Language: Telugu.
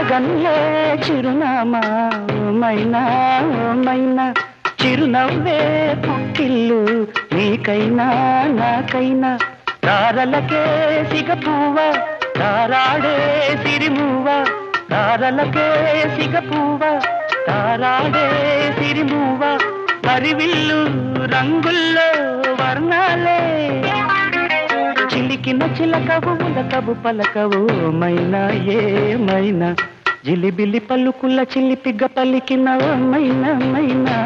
గన్లే చిరునామా మైనా మైనా. చిరునవ్వే పుట్టిల్లు నీకైనా నాకైనా. తారలకే సిగపువ్వ తారాడే సిరిమువ్వ తారలకే సిగపువ్వ తారాడే సిరిమువ్వ పరివిల్లు రంగుల్లో చిలికిన చిలకవు ఉలకవు పలకవు మైనా ఏమైనా జిలిబిలి పలుకుల చిలిపిగ పలికిన మైనా మైనా